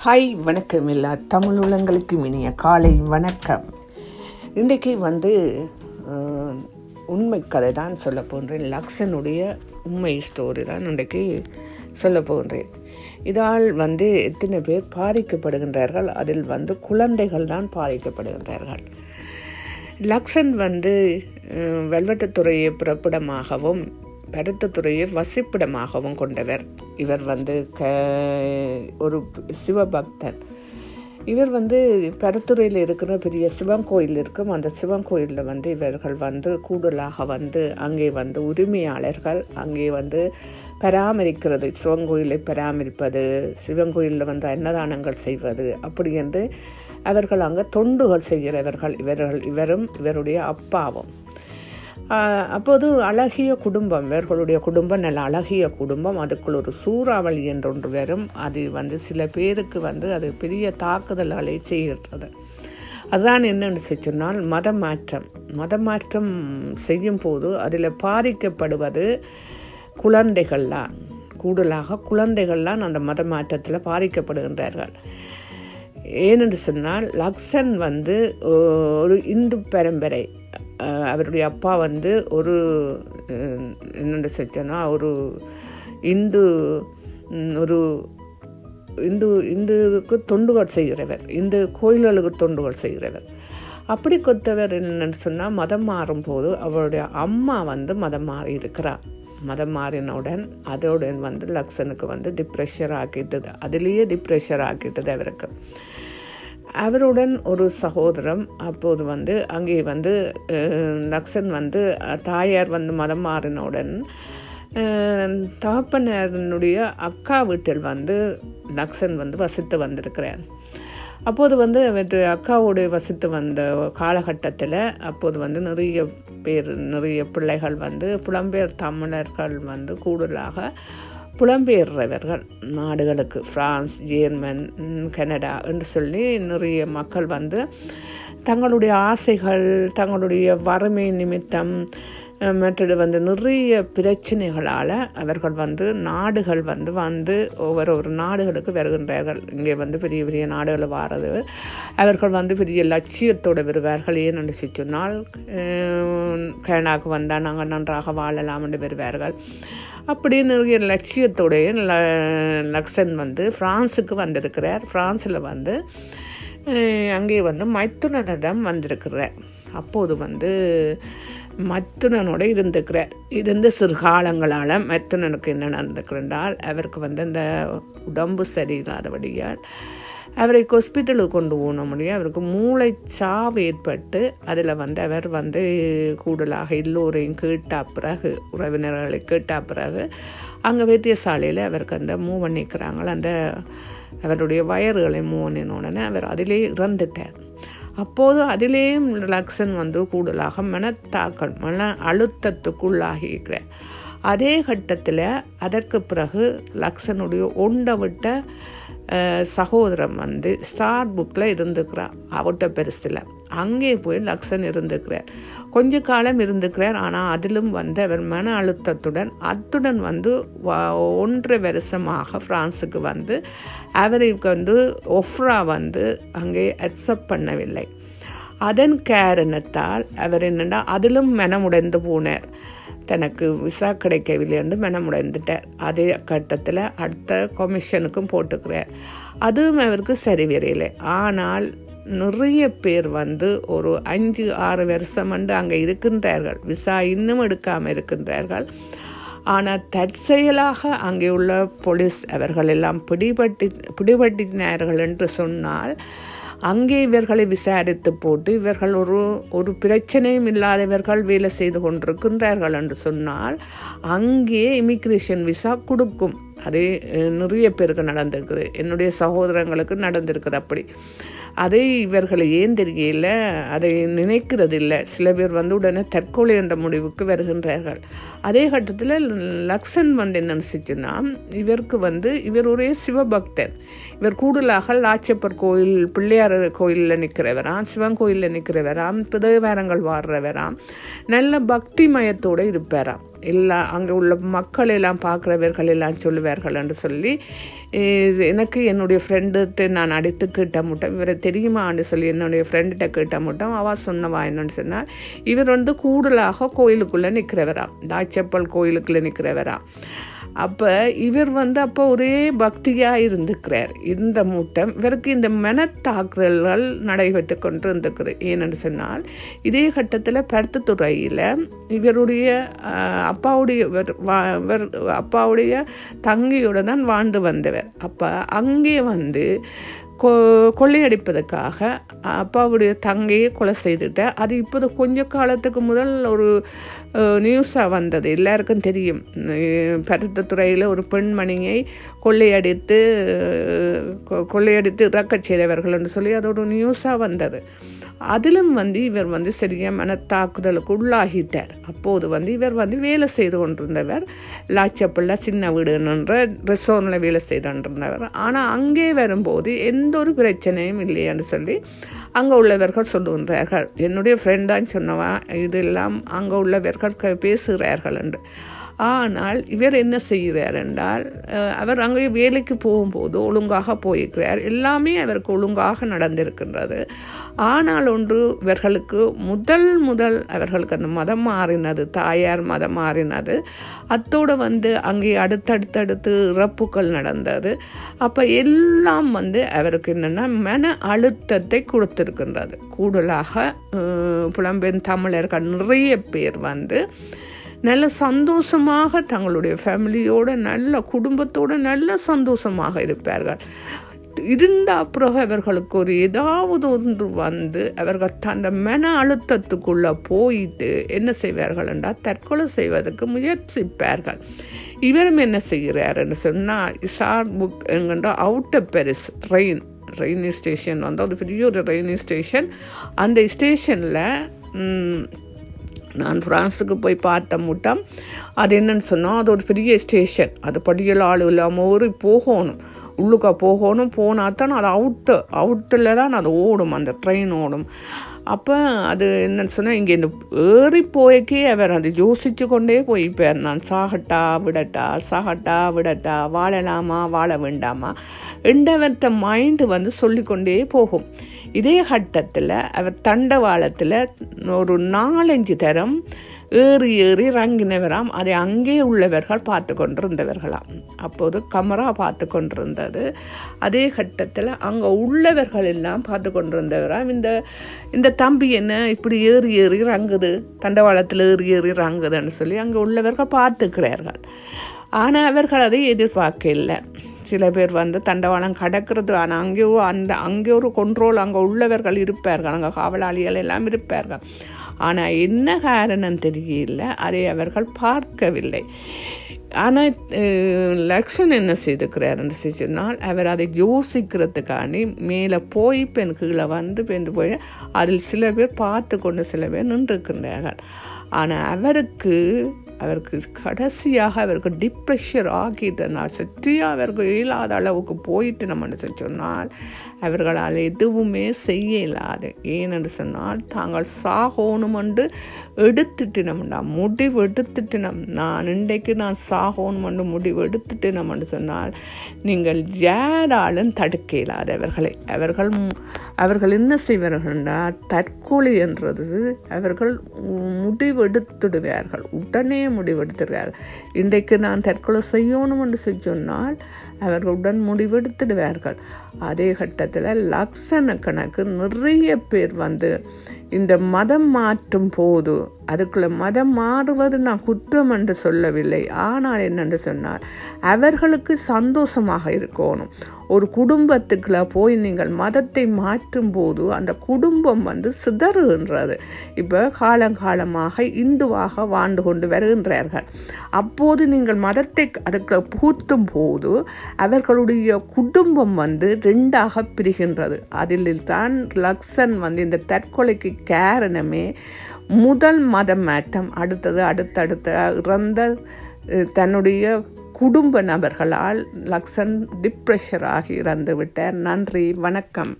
Hi வணக்கம் எல்லா தமிழ் உலங்களுக்கு இனிய காலை வணக்கம். இன்றைக்கு வந்து உண்மை கதை தான் சொல்ல போகிறேன் லக்ஷனுடைய உண்மை ஸ்டோரி தான் இன்றைக்கு சொல்ல போன்றேன். இதால் வந்து எத்தனை பேர் பாதிக்கப்படுகின்றார்கள் அதில் வந்து குழந்தைகள் தான் பாதிக்கப்படுகின்றார்கள். லக்ஷன் வந்து அஹ், வெல்வெட்டுத்துறையை பிறப்பிடமாகவும் பருத்தத்துறையை வசிப்பிடமாகவும் கொண்டவர். இவர் வந்து க ஒரு சிவபக்தர். இவர் வந்து பெருத்துறையில் இருக்கிற பெரிய சிவன் கோயில் இருக்கும். அந்த சிவன் கோயிலில் வந்து இவர்கள் வந்து கூடுதலாக வந்து அங்கே வந்து உரிமையாளர்கள் அங்கே வந்து பராமரிக்கிறது. சிவன் கோயிலை பராமரிப்பது சிவன் கோயிலில் வந்து அன்னதானங்கள் செய்வது அப்படி என்று அவர்கள் அங்கே தொண்டுகள் செய்கிறவர்கள். இவர்கள் இவரும் இவருடைய அப்பாவும். அப்போது அழகிய குடும்பம் இவர்களுடைய குடும்பம் நல்ல அழகிய குடும்பம் அதுக்குள் ஒரு சூறாவளி என்றொன்று வரும். அது வந்து சில பேருக்கு வந்து அது பெரிய தாக்குதல்களை செய்கிறது அதுதான் என்னென்னு சொன்னால் மத மாற்றம் மாற்றம் செய்யும் போது அதில் பாதிக்கப்படுவது குழந்தைகள்லாம் கூடுதலாக குழந்தைகள்லாம் அந்த மத மாற்றத்தில் பாதிக்கப்படுகின்றார்கள். ஏனென்று சொன்னால் லக்ஷன் வந்து ஒரு இந்து பரம்பரை. அவருடைய அப்பா வந்து ஒரு என்னென்ன என்னென்று ஒரு இந்து ஒரு இந்து இந்துவுக்கு தொண்டுகள் செய்கிறவர். இந்து கோயில்களுக்கு தொண்டுகள் செய்கிறவர். அப்படி கொத்தவர் என்னன்னு சொன்னால் மதம் மாறும்போது அவருடைய அம்மா வந்து மதம் மாறி இருக்கிறார் மதம் மாறினவுடன் அதோடன் வந்து லக்ஷனுக்கு வந்து டிப்ரெஷர் ஆக்கிட்டது. அதுலேயே டிப்ரெஷர் ஆக்கிட்டது அவருக்கு. அவருடன் ஒரு சகோதரம் அப்போது வந்து அங்கே வந்து நக்சன் வந்து தாயார் வந்து மதம் மாறினவுடன் அஹ், அக்கா வீட்டில் வந்து நக்சன் வந்து வசித்து வந்திருக்கிறார். அப்போது வந்து அவர் அக்காவோடு வசித்து வந்த காலகட்டத்தில் அப்போது வந்து நிறைய பேர் நிறைய பிள்ளைகள் வந்து புலம்பெயர் தமிழர்கள் வந்து கூடுதலாக புலம்பெயர்றவர்கள். நாடுகளுக்கு ஃப்ரான்ஸ் ஜெர்மன் கனடா என்று சொல்லி நிறைய மக்கள் வந்து தங்களுடைய ஆசைகள் தங்களுடைய வறுமை நிமித்தம் மற்றது வந்து நிறைய பிரச்சனைகளால் அவர்கள் வந்து நாடுகள் வந்து வந்து ஒவ்வொரு ஒரு நாடுகளுக்கு வருகின்றார்கள். இங்கே வந்து பெரிய பெரிய நாடுகள் வாரது. அவர்கள் வந்து பெரிய லட்சியத்தோடு வருவார்கள். ஏன்னு சொன்னால் கனடாவுக்கு வந்தால் நாங்கள் நன்றாக வாழலாம் என்று வருவார்கள். அப்படின்னு நிறைய லட்சியத்தோடைய ல- லக்ஷன் வந்து ஃப்ரான்ஸுக்கு வந்திருக்கிறார். பிரான்ஸில் வந்து அங்கே வந்து மைத்துனரிடம் வந்திருக்கிறார். அப்போது வந்து மத்துனனோட இருந்துக்கிறார். இருந்து சிறுகாலங்களால் மத்துனனுக்கு என்ன நடந்துக்கிறால் அவருக்கு வந்து இந்த உடம்பு சரியில்லாதபடியால் அவரை ஹாஸ்பிட்டலுக்கு கொண்டு போன முடியும் அவருக்கு மூளைச்சாவு ஏற்பட்டு அதில் வந்து அவர் வந்து கூடுதலாக எல்லோரையும் கேட்டா பிறகு உறவினர்களை கேட்டா பிறகு அங்கே வைத்தியசாலையில் அவருக்கு அந்த மூவ் பண்ணிக்கிறாங்கள அந்த அவருடைய வயறுகளை மூவ் பண்ணின உடனே அவர் அதிலே இறந்துட்டார். அப்போது அதிலேயும் லக்ஷன் வந்து கூடுதலாக மனத்தாக்கல் மன அழுத்தத்துக்குள்ளாகி இருக்கிற அதே கட்டத்தில் அதற்கு பிறகு லக்ஷனுடைய ஒண்டை விட்ட சகோதரன் வந்து ஸ்டார் புக்கில் இருந்துக்கிறார் அவட்ட பெருசில். அங்கே போய் லக்ஷன் இருந்துக்கிறார். கொஞ்ச காலம் இருந்துக்கிறார் ஆனால் அதிலும் வந்து அவர் மன அழுத்தத்துடன் அத்துடன் வந்து ஒன்றரை வருஷமாக ஃப்ரான்ஸுக்கு வந்து அவருக்கு வந்து ஒஃப்ரா வந்து அங்கே அக்செப்ட் பண்ணவில்லை. அதன் காரணத்தால் அவர் என்னென்னா அதிலும் மனமுடைந்து போனார். தனக்கு விசா கிடைக்கவில்லை என்று மனமுடைந்துட்டார். அதே கட்டத்தில் அடுத்த கொமிஷனுக்கும் போட்டுக்கிறார். அதுவும் அவருக்கு சரி வரையில்லை ஆனால் நிறைய பேர் வந்து ஒரு அஞ்சு ஆறு வருஷம் வந்து அங்கே இருக்கின்றார்கள். விசா இன்னும் எடுக்காமல் இருக்கின்றார்கள். ஆனால் தற்செயலாக அங்கே உள்ள போலீஸ் அவர்கள் எல்லாம் பிடிபட்டு பிடிபட்டினார்கள் என்று சொன்னால் அங்கே இவர்களை விசாரித்து போட்டு இவர்கள் ஒரு ஒரு பிரச்சனையும் இல்லாதவர்கள் வேலை செய்து கொண்டிருக்கின்றார்கள் என்று சொன்னால் அங்கே இமிக்ரேஷன் விசா கொடுக்கும். அதே நிறைய பேருக்கு நடந்திருக்குது. என்னுடைய சகோதரங்களுக்கு நடந்திருக்குது அப்படி. அதை இவர்களை ஏன் தெரியல அதை நினைக்கிறதில்லை. சில பேர் வந்து உடனே தற்கொலை என்ற முடிவுக்கு வருகின்றார்கள். அதே கட்டத்தில் லக்ஷன் வந்து என்ன நினச்சிச்சுன்னா இவருக்கு வந்து இவர் ஒரே சிவபக்தர். இவர் கூடுதலாக லாச்சப்பர் கோயில் பிள்ளையார் கோயிலில் நிற்கிறவராம் சிவன் கோயிலில் நிற்கிறவராம் பிதவேரங்கள் வாடுறவராம் நல்ல பக்தி மயத்தோடு இருப்பாராம். எல்லா அங்கே உள்ள மக்கள் எல்லாம் பார்க்குறவர்கள் எல்லாம் சொல்லுவார்கள் என்று சொல்லி இது எனக்கு என்னுடைய ஃப்ரெண்டுகிட்ட நான் அடித்து கேட்ட முட்டம் இவரை தெரியுமான்னு சொல்லி என்னுடைய ஃப்ரெண்டுகிட்ட கேட்ட முட்டம் அவள் சொன்னவா? என்னன்னு சொன்னால் இவர் வந்து கூடுதலாக கோயிலுக்குள்ளே நிற்கிறவரா தாச்சப்பல் கோயிலுக்குள்ளே நிற்கிறவரா. அப்போ இவர் வந்து அப்போ ஒரே பக்தியாக இருந்துக்கிறார். இந்த மூட்டம் இவருக்கு இந்த மனத்தாக்குதல்கள் நடைபெற்று கொண்டு இருந்துக்கிறது ஏனென்று சொன்னால் இதே கட்டத்தில் பருத்துத்துறையில் இவருடைய அப்பாவுடைய இவர் வா- இவர் அப்பாவுடைய தங்கியோட தான் வாழ்ந்து வந்தவர். அப்போ அங்கே வந்து கொ கொள்ளையடிப்பதற்காக அப்பாவுடைய தங்கையை கொலை செய்துட்ட. அது இப்போது கொஞ்ச காலத்துக்கு முதல் ஒரு நியூஸாக வந்தது. எல்லாருக்கும் தெரியும். பருத்தத்துறையில் ஒரு பெண்மணியை கொள்ளையடித்து கொ- கொள்ளையடித்து இறக்கச் செய்தவர்கள் என்று சொல்லி அது ஒரு நியூஸாக வந்தது. அதிலும் வந்து இவர் வந்து சரியாக மனத்தாக்குதலுக்கு உள்ளாகிட்டார். அப்போது வந்து இவர் வந்து வேலை செய்து கொண்டிருந்தவர். லாச்சப்பிள்ள சின்ன வீடுன்ற ரெஸ்டாரண்ட்டில் வேலை செய்து கொண்டிருந்தவர். ஆனால் அங்கே வரும்போது எந்த ஒரு பிரச்சனையும் இல்லையான்னு சொல்லி அங்கே உள்ளவர்கள் சொல்லுகின்றார்கள். என்னுடைய ஃப்ரெண்ட் தான் சொன்னவா இதெல்லாம் அங்கே உள்ளவர்கள் க- பேசுகிறார்கள் என்று. ஆனால் இவர் என்ன செய்கிறார் என்றால் அவர் அங்கே வேலைக்கு போகும்போது ஒழுங்காக போயிருக்கிறார். எல்லாமே அவருக்கு ஒழுங்காக நடந்திருக்கின்றது. ஆனால் ஒன்று இவர்களுக்கு முதல் முதல் அவர்களுக்கு அந்த மதம் மாறினது தாயார் மதம் மாறினது. அத்தோடு வந்து அங்கே அடுத்தடுத்தடுத்து இறப்புகள் நடந்தது. அப்போ எல்லாம் வந்து அவருக்கு என்னென்னா மன அழுத்தத்தை கொடுத்துருக்கின்றது. கூடுதலாக அஹ், புலம்பெயர் தமிழர்கள் நிறைய பேர் வந்து நல்ல சந்தோஷமாக தங்களுடைய ஃபேமிலியோட நல்ல குடும்பத்தோடு நல்ல சந்தோஷமாக இருப்பார்கள். இருந்த பிறகு அவர்களுக்கு ஒரு ஏதாவது ஒன்று வந்து அவர்கள் அந்த மன அழுத்தத்துக்குள்ளே போயிட்டு என்ன செய்வார்கள் என்றால் தற்கொலை செய்வதற்கு முயற்சிப்பார்கள். இவரும் என்ன செய்கிறாருன்னு சொன்னால் இசார் புக் என்கின்ற அவுட்டர் பெரிஸ் ட்ரெயின் ரெயினி ஸ்டேஷன் வந்து ஒரு பெரிய ஒரு ரெயினி ஸ்டேஷன் அந்த ஸ்டேஷனில் நான் ஃப்ரான்ஸுக்கு போய் பார்த்த முட்டம் அது என்னன்னு சொன்னால் அது ஒரு பெரிய ஸ்டேஷன் அது படியல் ஆள் இல்லாமல் ஊறி போகணும். உள்ளுக்கா போகணும் போனால் தான் அது அவுட்டு அவுட்டில் தான் அது ஓடும் அந்த ட்ரெயின் ஓடும். அப்போ அது என்னன்னு சொன்னால் இங்கே இந்த ஏறி போய்க்கே அவர் அது யோசித்து கொண்டே போய்ப்பார். நான் சாகட்டா விடட்டா சாகட்டா விடட்டா வாழலாமா வாழ வேண்டாமா? என்றவற்ற மைண்டு வந்து சொல்லிக்கொண்டே போகும். இதே கட்டத்தில் அவர் தண்டவாளத்தில் ஒரு நாலஞ்சு தரம் ஏறி ஏறி இறங்கினவராம். அதை அங்கே உள்ளவர்கள் பார்த்து கொண்டிருந்தவர்களாம். அப்போது கமரா பார்த்து கொண்டிருந்தது. அதே கட்டத்தில் அங்கே உள்ளவர்கள் எல்லாம் பார்த்து கொண்டிருந்தவராம். இந்த இந்த தம்பி என்ன இப்படி ஏறி ஏறி இறங்குது? தண்டவாளத்தில் ஏறி ஏறி இறங்குதுன்னு சொல்லி அங்கே உள்ளவர்கள் பார்த்துக்கிறார்கள். ஆனால் அவர்கள் அதை எதிர்பார்க்கல சில பேர் வந்து தண்டவாளம் கடக்கிறது. ஆனால் அங்கேயோ அந்த அங்கே ஒரு கொண்ட்ரோல் அங்கே உள்ளவர்கள் இருப்பார்கள். அங்கே காவலாளிகள் எல்லாம் இருப்பார்கள். ஆனால் என்ன காரணம் தெரியல. அதை அவர்கள் பார்க்கவில்லை. ஆனால் லக்ஷன் என்ன செய்திருக்கிறார் என்று சொன்னால் அவர் அதை யோசிக்கிறதுக்காண்டி மேலே போய் பெண் கீழே வந்து பெண் போய் அதில் சில பேர் பார்த்து கொண்டு சில பேர் நின்றுக்கின்றார்கள் ஆனால் அவருக்கு அவருக்கு கடைசியாக அவருக்கு டிப்ரெஷர் ஆகிட்டனா சற்றியாக அவருக்கு இயலாத அளவுக்கு போயிட்டு நம்ம சொன்னால் அவர்களால் எதுவுமே செய்ய இல்லாது ஏனென்று சொன்னால் தாங்கள் சாகணும் என்று நம்மண்டா முடிவு எடுத்துட்டினோம் நான் இன்றைக்கு நான் சாகோணும் என்று முடிவு எடுத்துட்டு என்று சொன்னால் நீங்கள் யாராலும் தடுக்க இயலாது அவர்களை அவர்கள் என்ன செய்வார்கள் என்றால் தற்கொலை என்றது அவர்கள் முடிவெடுத்துடுவார்கள். உடனே முடிவெடுத்துடுவார்கள். இன்றைக்கு நான் தற்கொலை செய்யணும் என்று சொன்னால் அவர்கள் உடன் முடிவெடுத்துடுவார்கள். அதே கட்டத்தில் லட்சணக்கணக்கு நிறைய பேர் வந்து இந்த மதம் மாற்றும் போது அதுக்குள்ள மதம் மாறுவது நான் குற்றம் என்று சொல்லவில்லை. ஆனால் என்னென்று சொன்னால் அவர்களுக்கு சந்தோஷமாக இருக்கணும். ஒரு குடும்பத்துக்குள்ள போய் நீங்கள் மதத்தை மாற்றும் போது அந்த குடும்பம் வந்து சிதறுகின்றது. இப்போ காலங்காலமாக இந்துவாக வாழ்ந்து கொண்டு வருகின்றார்கள். அப்போது நீங்கள் மதத்தை அதுக்குள்ள புகுத்தும் போது அவர்களுடைய குடும்பம் வந்து ரெண்டாக பிரிகின்றது. அதில் தான் லக்ஷன் வந்து இந்த தற்கொலைக்கு காரணமே முதல் மத மாற்றம் அடுத்தது அடுத்தடுத்த இறந்த தன்னுடைய குடும்ப நபர்களால் லக்ஷன் டிப்ரெஷர் ஆகி இறந்து விட்டார் நன்றி வணக்கம்.